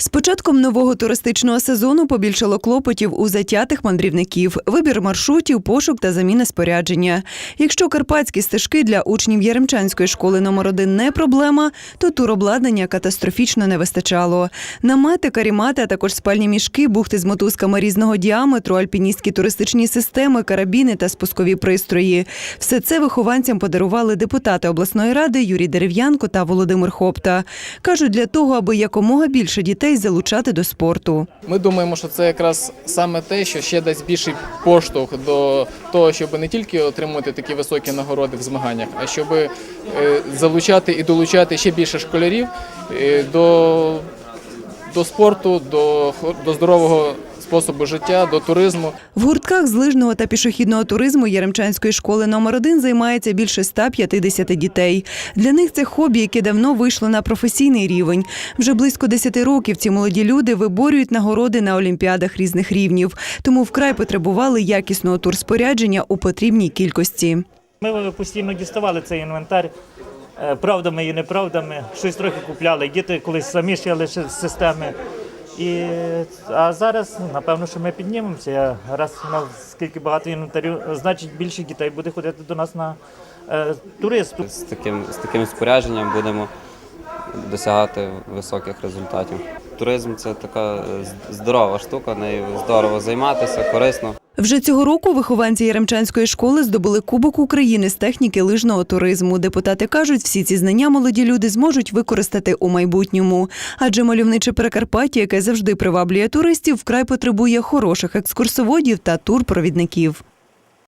З початком нового туристичного сезону побільшало клопотів у затятих мандрівників, вибір маршрутів, пошук та заміна спорядження. Якщо карпатські стежки для учнів Яремчанської школи номер 1 не проблема, то туробладнання катастрофічно не вистачало. Намети, карімати, а також спальні мішки, бухти з мотузками різного діаметру, альпіністські туристичні системи, карабіни та спускові пристрої. Все це вихованцям подарували депутати обласної ради Юрій Дерев'янко та Володимир Хопта. Кажуть, для того, аби якомога більше дітей залучати до спорту. Ми думаємо, що це якраз саме те, що ще дасть більший поштовх до того, щоб не тільки отримувати такі високі нагороди в змаганнях, а щоб е, залучати і долучати ще більше школярів е, до, до спорту, до, до здорового способу життя, до туризму. В гуртках з лижного та пішохідного туризму Яремчанської школи номер 1 займається більше 150 дітей. Для них це хобі, яке давно вийшло на професійний рівень. Вже близько 10 років ці молоді люди виборюють нагороди на олімпіадах різних рівнів, тому вкрай потребували якісного турспорядження у потрібній кількості. Ми постійно діставали цей інвентар е, правдами і неправдами. Щось трохи купляли. Діти колись самі шили ще з системи. І, а зараз, ну, напевно, що ми піднімемося. Раз у нас скільки багато інвентарю, значить більше дітей буде ходити до нас на е, туристу. З таким, з таким спорядженням будемо досягати високих результатів. Туризм це така е, здорова штука, нею здорово займатися, корисно. Вже цього року вихованці Яремчанської школи здобули Кубок України з техніки лижного туризму. Депутати кажуть, всі ці знання молоді люди зможуть використати у майбутньому. Адже мальовниче Прикарпаття, яке завжди приваблює туристів, вкрай потребує хороших екскурсоводів та турпровідників.